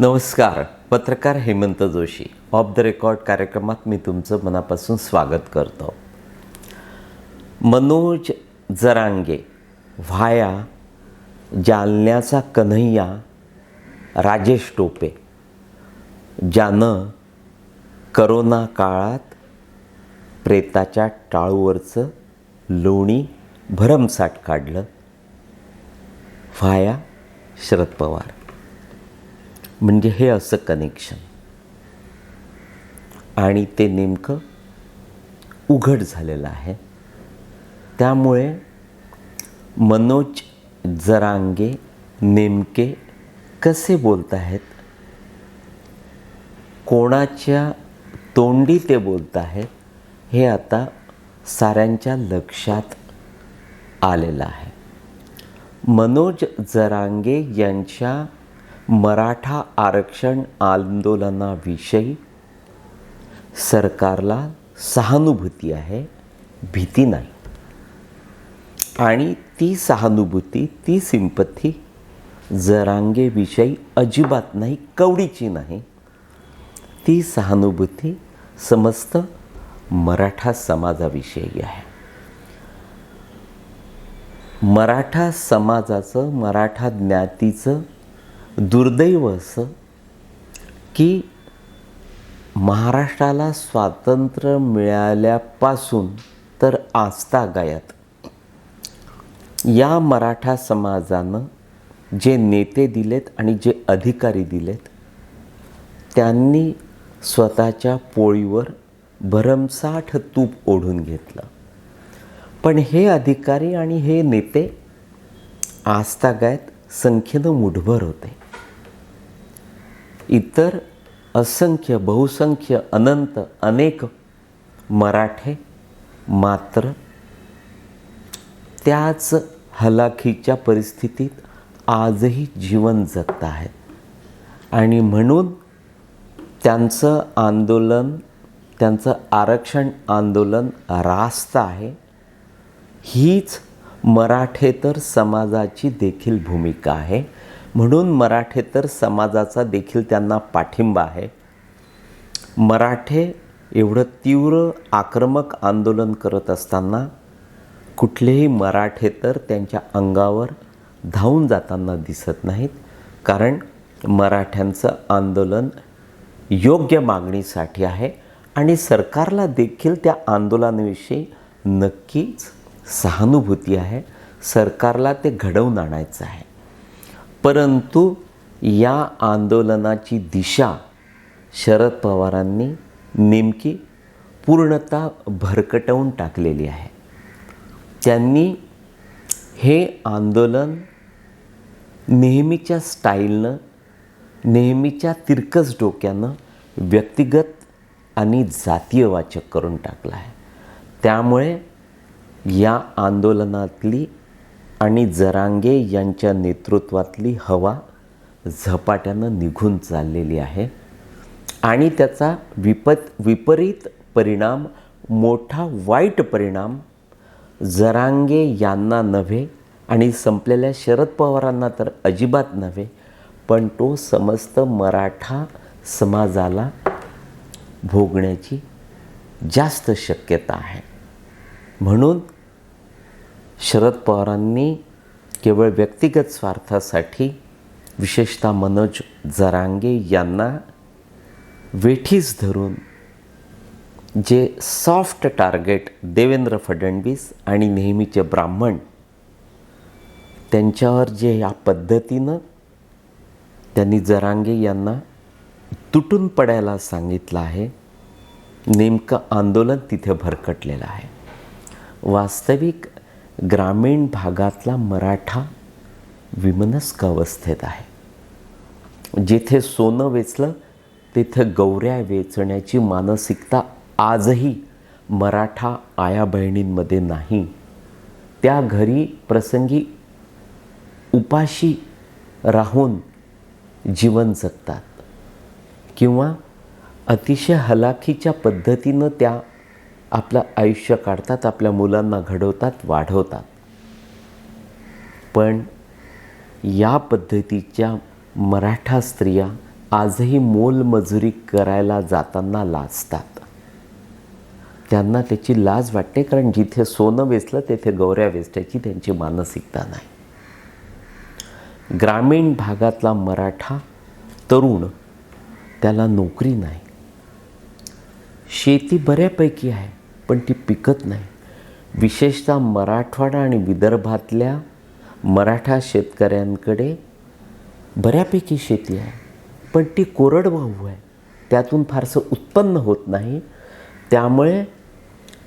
नमस्कार. पत्रकार Hemant Joshi. Off the record कार्यक्रमात मी तुमचं मनापासून स्वागत करतो. मनोज जरांगे व्हाया जालन्याचा कन्हैया राजेश टोपे. ज्यानं करोना काळात प्रेताच्या टाळूवरचं लोणी भरमसाठ काढलं. व्हाया शरद पवार. म्हणजे हे असं कनेक्शन आणि ते नेमकं उघड झालेलं आहे. त्यामुळे मनोज जरांगे नेमके कसे बोलत आहेत? कोणाच्या तोंडी ते बोलत आहेत? हे आता साऱ्यांच्या लक्षात आलेलं आहे. मनोज जरांगे यांच्या मराठा आरक्षण आंदोलनाविषयी सरकारला सहानुभूती आहे भीती नाही. आणि ती सहानुभूती ती सिंपथी जरांगेविषयी अजिबात नाही कवडीची नाही. ती सहानुभूती समस्त मराठा समाजाविषयी आहे. मराठा समाजाचं मराठा ज्ञातीचं दुर्दैव असं की महाराष्ट्राला स्वातंत्र्य मिळाल्यापासून तर आजतागायत या मराठा समाजानं जे नेते दिलेत आणि जे अधिकारी दिलेत त्यांनी स्वतःच्या पोळीवर भरमसाठ तूप ओढून घेतलं. पण हे अधिकारी आणि हे नेते आजतागायत संख्येनं मुठभर होते. इतर असंख्य बहुसंख्य अनंत अनेक मराठे मात्र त्याच हलाखीच्या परिस्थितीत आजही जीवन जगत आहेत. आणि म्हणून त्यांचं आंदोलन त्यांचं आरक्षण आंदोलन रास्त आहे. हीच मराठेतर समाजाची देखील भूमिका आहे. म्हणून मराठेतर समाजाचा देखील त्यांना पाठिंबा आहे. मराठे एवढं तीव्र आक्रमक आंदोलन करत असताना कुठलेही मराठेतर त्यांच्या अंगावर धावून जाताना दिसत नाहीत. कारण मराठ्यांचं आंदोलन योग्य मागणीसाठी आहे आणि सरकारला देखील त्या आंदोलनाविषयी नक्कीच सहानुभूती आहे. सरकारला ते घडवून आणायचं आहे. परंतु या आंदोलनाची दिशा शरद पवारांनी नेमकी पूर्णतः भरकटवून टाकलेली आहे. त्यांनी हे आंदोलन नेहमीच्या स्टाईलनं नेहमीच्या तिरकस डोक्यानं व्यक्तिगत आणि जातीयवाचक करून टाकलं आहे. त्यामुळे या आंदोलनातली आणि जरांगे यांच्या नेतृत्वातली हवा झपाट्यानं निघून चाललेली आहे. आणि त्याचा विपत विपरीत परिणाम मोठा वाईट परिणाम जरांगे यांना नव्हे आणि संपलेल्या शरद पवारांना तर अजिबात नव्हे पण तो समस्त मराठा समाजाला भोगण्याची जास्त शक्यता आहे. म्हणून शरद पवारांनी केवळ व्यक्तिगत स्वार्थासाठी विशेषतः मनोज जरांगे यांना वेठीस धरून जे सॉफ्ट टार्गेट देवेंद्र फडणवीस आणि नेहमीचे ब्राह्मण त्यांच्यावर जे या पद्धतीनं त्यांनी जरांगे यांना तुटून पडायला सांगितलं आहे नेमकं आंदोलन तिथे भरकटलेलं आहे. वास्तविक ग्रामीण भागातला मराठा विमनस्क अवस्थेत आहे. जिथे सोनं वेचलं तिथं गौऱ्या वेचण्याची मानसिकता आजही मराठा आया बहिणींमध्ये नाही. त्या घरी प्रसंगी उपाशी राहून जीवन जगतात. किंवा अतिशय हलाखीच्या पद्धतीनं त्या आपलं आयुष्य काढतात आपल्या मुलांना घडवतात वाढवतात. पण या पद्धतीच्या मराठा स्त्रिया आजही मोलमजुरी करायला जाताना लाजतात. त्यांना त्याची लाज वाटते कारण जिथे सोनं वेचलं तेथे गौऱ्या वेचण्याची त्यांची मानसिकता नाही. ग्रामीण भागातला मराठा तरुण त्याला नोकरी नाही. शेती बऱ्यापैकी आहे. पण ती पिकत नाही. विशेषतः मराठवाडा आणि विदर्भातल्या मराठा शेतकऱ्यांकडे बऱ्यापैकी शेती आहे. पण ती कोरडवाहू आहे. त्यातून फारसं उत्पन्न होत नाही. त्यामुळे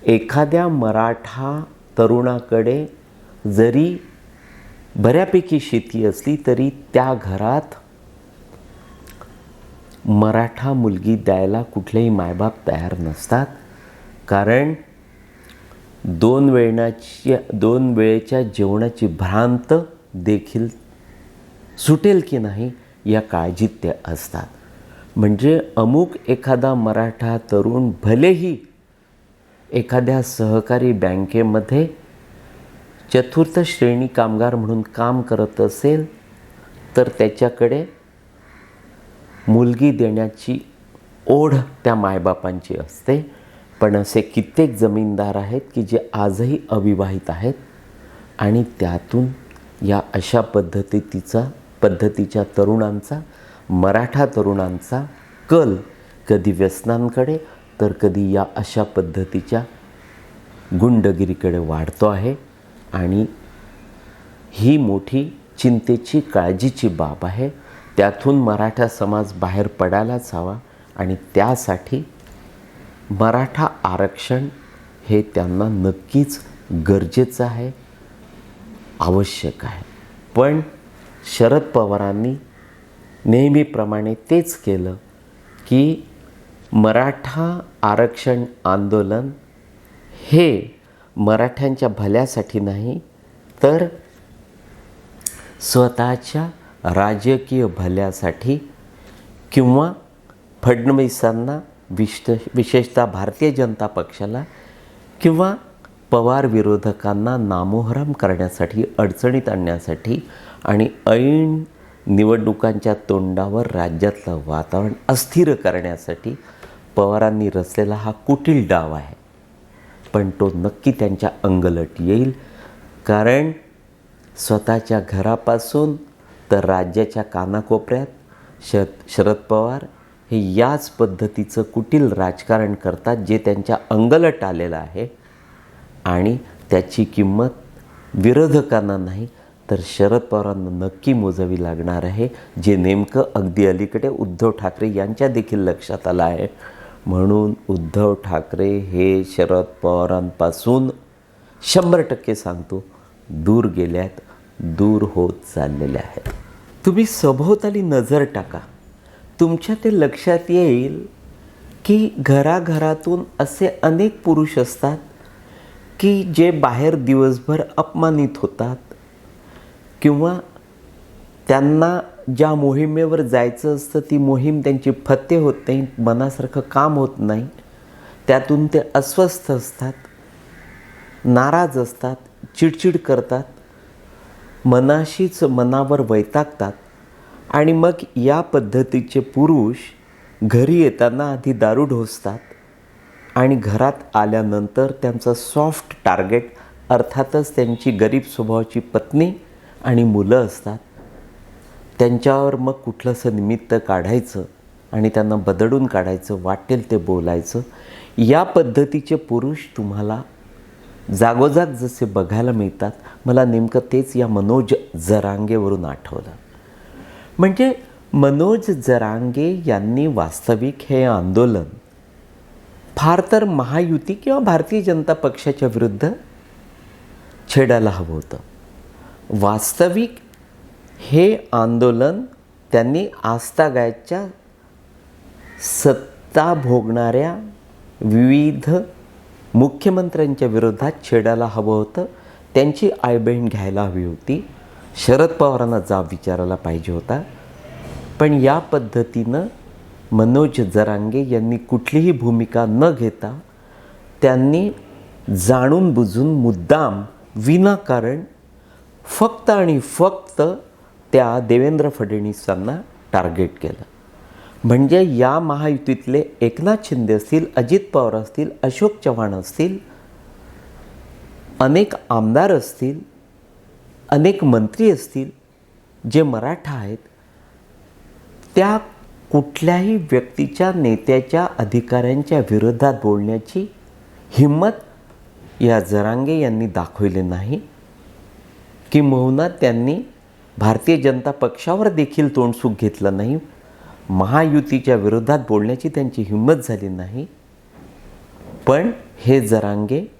एखाद्या मराठा तरुणाकडे जरी बऱ्यापैकी शेती असली तरी त्या घरात मराठा मुलगी द्यायला कुठलेही मायबाप तयार नसतात. कारण दोन वेळणाची दोन वेळेच्या जेवणाची भ्रांत देखील सुटेल की नाही या काळजीत ते असतात. म्हणजे अमुक एखादा मराठा तरुण भलेही एखाद्या सहकारी बँकेमध्ये चतुर्थ श्रेणी कामगार म्हणून काम करत असेल तर त्याच्याकडे मुलगी देण्याची ओढ त्या मायबापांची असते. पण असे कित्येक जमीनदार आहेत की जे आजही अविवाहित आहेत आणि त्यातून या अशा पद्धतीचा पद्धतीच्या तरुणांचा मराठा तरुणांचा कल कधी व्यसनांकडे तर कधी या अशा पद्धतीच्या गुंडगिरीकडे वाढतो आहे आणि ही मोठी चिंतेची काळजीची बाब आहे. त्यातून मराठा समाज बाहेर पडायलाच हवा आणि त्यासाठी मराठा आरक्षण हे त्यांना नक्कीच गरजेचं आहे आवश्यक आहे. पण शरद पवारांनी नेहमीप्रमाणे तेच केलं की मराठा आरक्षण आंदोलन हे मराठ्यांच्या भल्यासाठी नाही तर स्वतःच्या राजकीय भल्यासाठी किंवा फडणवीसांना विश्त विशेषतः भारतीय जनता पक्षाला किंवा पवार विरोधकांना नामोहरम करण्यासाठी अडचणीत आणण्यासाठी आणि ऐन निवडणुकांच्या तोंडावर राज्यातलं वातावरण अस्थिर करण्यासाठी पवारांनी रचलेला हा कुटील डाव आहे. पण तो नक्की त्यांच्या अंगलट येईल. कारण स्वतःच्या घरापासून तर राज्याच्या कानाकोपऱ्यात श शरद पवार हे याच पद्धतीचं कुटील राजकारण करतात जे त्यांच्या अंगलट आलेलं आहे. आणि त्याची किंमत विरोधकांना नाही तर शरद पवारांना नक्की मोजावी लागणार आहे जे नेमकं अगदी अलीकडे उद्धव ठाकरे यांच्या देखील लक्षात आलं आहे. म्हणून उद्धव ठाकरे हे शरद पवारांपासून शंभर टक्के सांगतो दूर गेल्यात दूर होत चाललेले आहेत. तुम्ही सभोवताली नजर टाका. तुमच्या ते लक्षात येईल की घराघरातून असे अनेक पुरुष असतात की जे बाहेर दिवसभर अपमानित होतात किंवा त्यांना ज्या मोहिमेवर जायचं असतं ती मोहीम त्यांची फत्ते होत नाही मनासारखं काम होत नाही त्यातून ते अस्वस्थ असतात नाराज असतात चिडचिड करतात मनाशीच मनावर वैतागतात. आणि मग या पद्धतीचे पुरुष घरी येताना आधी दारू ढोसतात आणि घरात आल्यानंतर त्यांचं सॉफ्ट टार्गेट अर्थातच त्यांची गरीब स्वभावाची पत्नी आणि मुलं असतात. त्यांच्यावर मग कुठलंसं निमित्त काढायचं आणि त्यांना बदडून काढायचं वाटेल ते बोलायचं या पद्धतीचे पुरुष तुम्हाला जागोजाग जसे बघायला मिळतात. मला नेमकं तेच या मनोज जरांगेवरून आठवलं. म्हणजे मनोज जरांगे यांनी वास्तविक हे आंदोलन फार तर महायुती किंवा भारतीय जनता पक्षाच्या विरुद्ध छेडायला हवं होतं. वास्तविक हे आंदोलन त्यांनी आस्थागायच्या सत्ता भोगणाऱ्या विविध मुख्यमंत्र्यांच्या विरोधात छेडायला हवं होतं. त्यांची आयबहीण घ्यायला हवी होती. शरद पवारांना जाब विचारायला पाहिजे होता. पण या पद्धतीनं मनोज जरांगे यांनी कुठलीही भूमिका न घेता त्यांनी जाणून बुजून मुद्दाम विनाकारण फक्त आणि फक्त त्या देवेंद्र फडणवीसांना टार्गेट केलं. म्हणजे या महायुतीतले एकनाथ शिंदे असतील अजित पवार असतील अशोक चव्हाण असतील अनेक आमदार असतील अनेक मंत्री असतील जे मराठा आहेत त्या कुठल्याही व्यक्तीच्या नेत्याच्या अधिकाऱ्यांच्या विरोधात बोलण्याची हिंमत या जरांगे यांनी दाखवली नाही किंबहुना त्यांनी भारतीय जनता पक्षावर देखील तोंडसूक घेतलं नाही महायुतीच्या विरोधात बोलण्याची त्यांची हिंमत झाली नाही. पण हे जरांगे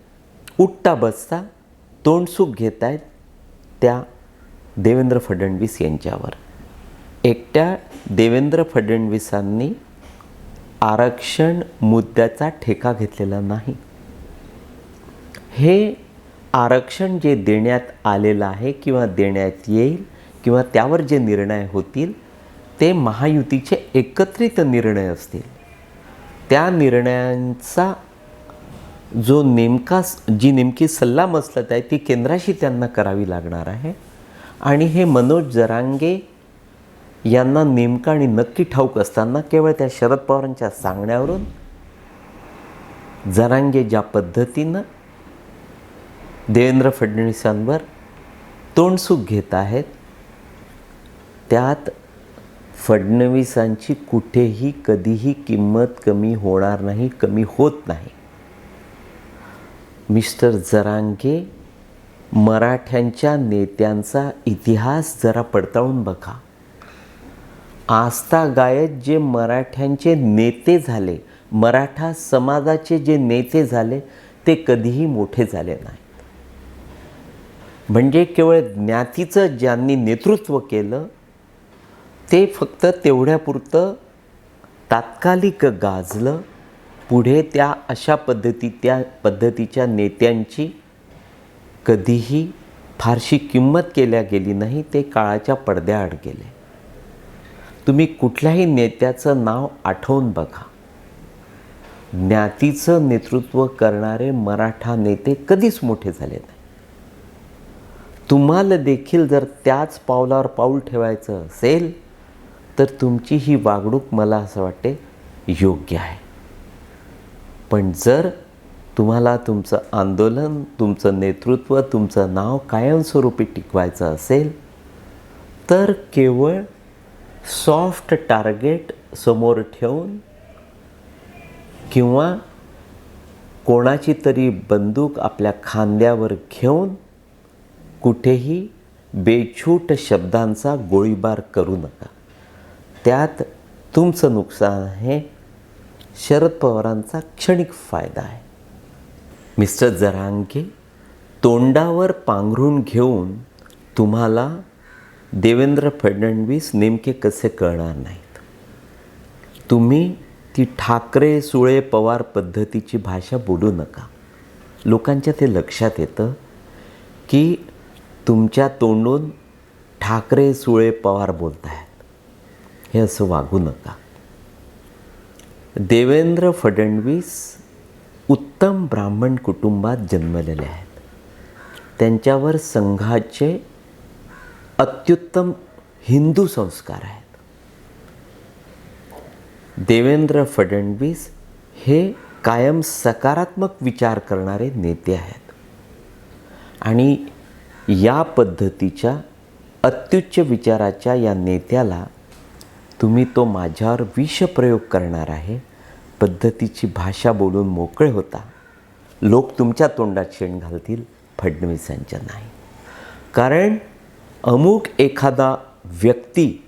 उठता बसता तोंडसूक घेत आहेत त्या देवेंद्र फडणवीस यांच्यावर. एकट्या देवेंद्र फडणवीसांनी आरक्षण मुद्द्याचा ठेका घेतलेला नाही. हे आरक्षण जे देण्यात आलेलं आहे किंवा देण्यात येईल किंवा त्यावर जे निर्णय होतील ते महायुतीचे एकत्रित निर्णय असतील. त्या निर्णयांचा जो नेमका जी नेमकी सल्लामसलत आहे ती केंद्राशी त्यांना करावी लागणार आहे. आणि हे मनोज जरांगे यांना नेमकं आणि नक्की ठाऊक असताना केवळ त्या शरद पवारांच्या सांगण्यावरून जरांगे ज्या पद्धतीनं देवेंद्र फडणवीसांवर तोंडसूक घेत आहेत त्यात फडणवीसांची कुठेही कधीही किंमत कमी होणार नाही कमी होत नाही. मिस्टर जरांगे मराठ्यांच्या नेत्यांचा इतिहास जरा पडताळून बघा. आस्था गायत जे मराठ्यांचे नेते झाले मराठा समाजाचे जे नेते झाले ते कधीही मोठे झाले नाहीत. म्हणजे केवळ ज्ञातीचं ज्यांनी नेतृत्व केलं ते फक्त तेवढ्यापुरतं तात्कालिक गाजलं पुढे त्या अशा पद्धती त्या पद्धतीच्या नेत्यांची कधीही फारशी किंमत केल्या गेली नाही ते काळाच्या पडद्याआड गेले. तुम्ही कुठल्याही नेत्याचं नाव आठवून बघा. ज्ञातीचं नेतृत्व करणारे मराठा नेते कधीच मोठे झाले नाही. तुम्हाला देखील जर त्याच पावलावर पाऊल ठेवायचं असेल तर तुमची ही वागणूक मला असं वाटते योग्य आहे. पण जर तुम्हाला तुमचं आंदोलन तुमचं नेतृत्व तुमचं नाव कायमस्वरूपी टिकवायचं असेल तर केवळ सॉफ्ट टार्गेट समोर ठेवून किंवा कोणाची तरी बंदूक आपल्या खांद्यावर घेऊन कुठेही बेछूट शब्दांचा गोळीबार करू नका. त्यात तुमचं नुकसान आहे शरद पवारांचा क्षणिक फायदा आहे. मिस्टर जरांगे तोंडावर पांघरून घेऊन तुम्हाला देवेंद्र फडणवीस नेमके कसे कळणार नाहीत? तुम्ही ती ठाकरे सुळे पवार पद्धतीची भाषा बोलू नका. लोकांच्या ते लक्षात येतं की तुमच्या तोंडून ठाकरे सुळे पवार बोलत आहेत हे असं वागू नका. देवेंद्र फडणवीस उत्तम ब्राह्मण कुटुंबात जन्मलेले आहेत. त्यांच्यावर संघाचे अत्युत्तम हिंदू संस्कार आहेत. देवेंद्र फडणवीस हे कायम सकारात्मक विचार करणारे नेते आहेत. आणि या पद्धतीच्या अत्युच्च विचाराच्या या नेत्याला तुम्ही तो माझ्यावर विषप्रयोग करणार आहे. पद्धतीची भाषा बोलून मोकळे होता. लोक तुमच्या तोंडात शेण घालतील फडणवीसांच्या नाही. कारण अमुक एखादा व्यक्ती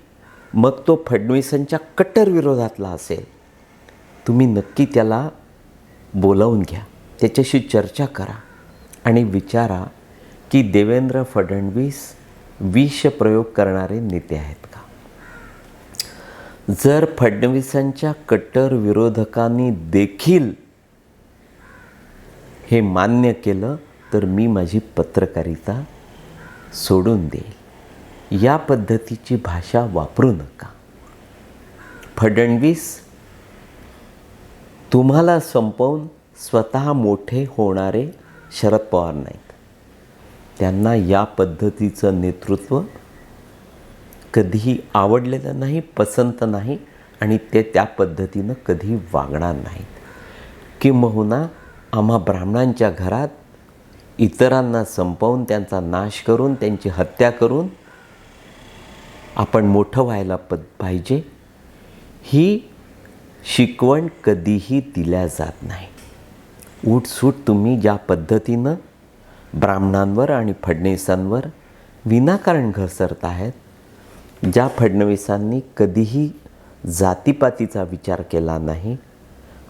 मग तो फडणवीसांच्या कट्टर विरोधातला असेल. तुम्ही नक्की त्याला बोलावून घ्या. त्याच्याशी चर्चा करा आणि विचारा की देवेंद्र फडणवीस विषप्रयोग करणारे नेते आहेत. जर फडणवीसांच्या कट्टर विरोधकांनी देखील हे मान्य केलं तर मी माझी पत्रकारिता सोडून देईल. या पद्धतीची भाषा वापरू नका. फडणवीस तुम्हाला संपवून स्वतः मोठे होणारे शरद पवार नाहीत. त्यांना या पद्धतीचं नेतृत्व कधीही आवडलेलं नाही पसंत नाही आणि ते त्या पद्धतीनं कधी वागणार नाहीत. किंबहुना आम्हा ब्राह्मणांच्या घरात इतरांना संपवून त्यांचा नाश करून त्यांची हत्या करून आपण मोठं व्हायला प पाहिजे ही शिकवण कधीही दिल्या जात नाही. उठसूट तुम्ही ज्या पद्धतीनं ब्राह्मणांवर आणि फडणीसांवर विनाकारण घसरत आहेत ज्या फडणवीसांनी कधीही जातीपातीचा विचार केला नाही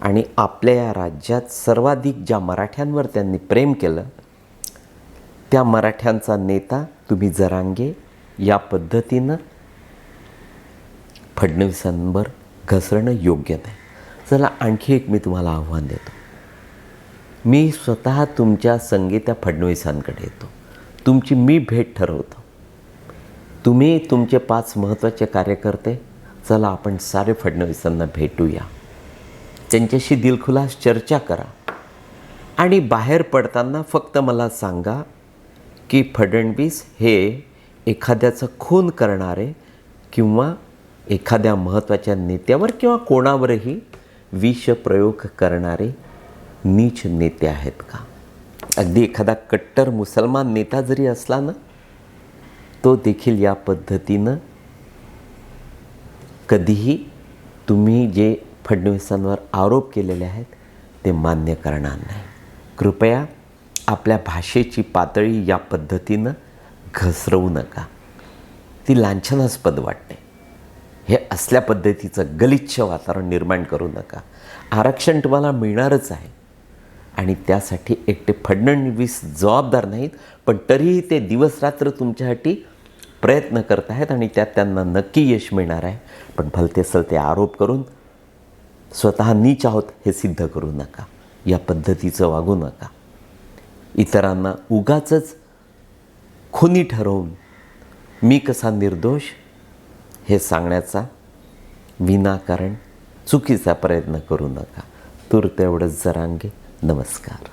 आणि आपल्या या राज्यात सर्वाधिक ज्या मराठ्यांवर त्यांनी प्रेम केलं त्या मराठ्यांचा नेता तुम्ही जरांगे या पद्धतीनं फडणवीसांवर घसरणं योग्य नाही. चला आणखी एक मी तुम्हाला आव्हान देतो. मी स्वतः तुमच्या संगीता फडणवीसांकडे येतो. तुमची मी भेट ठरवतो. तुम्ही तुमचे पाच महत्त्वाचे कार्यकर्ते चला आपण सारे फडणवीसांना भेटूया. त्यांच्याशी दिलखुलास चर्चा करा. आणि बाहेर पडताना फक्त मला सांगा की फडणवीस हे एखाद्याचं खून करणारे किंवा एखाद्या महत्त्वाच्या नेत्यावर किंवा कोणावरही विषप्रयोग करणारे नीच नेते आहेत का? अगदी एखादा कट्टर मुसलमान नेता जरी असला ना तो देखील या पद्धतीनं कधीही तुम्ही जे फडणवीसांवर आरोप केलेले आहेत ते मान्य करणार नाही. कृपया आपल्या भाषेची पातळी या पद्धतीनं घसरवू नका. ती लांछनास्पद वाटते हे असल्या पद्धतीचं गलिच्छ वातावरण निर्माण करू नका. आरक्षण तुम्हाला मिळणारच आहे. आणि त्यासाठी एकटे फडणवीस जबाबदार नाहीत पण तरीही ते दिवसरात्र तुमच्यासाठी प्रयत्न करत आहेत आणि त्यात त्यांना नक्की यश मिळणार आहे. पण भलते सलते आरोप करून स्वतः नीच आहोत हे सिद्ध करू नका. या पद्धतीचं वागू नका. इतरांना उगाचच खुनी ठरवून मी कसा निर्दोष हे सांगण्याचा विनाकारण चुकीचा प्रयत्न करू नका. तूर तेवढंच जरांगे. नमस्कार.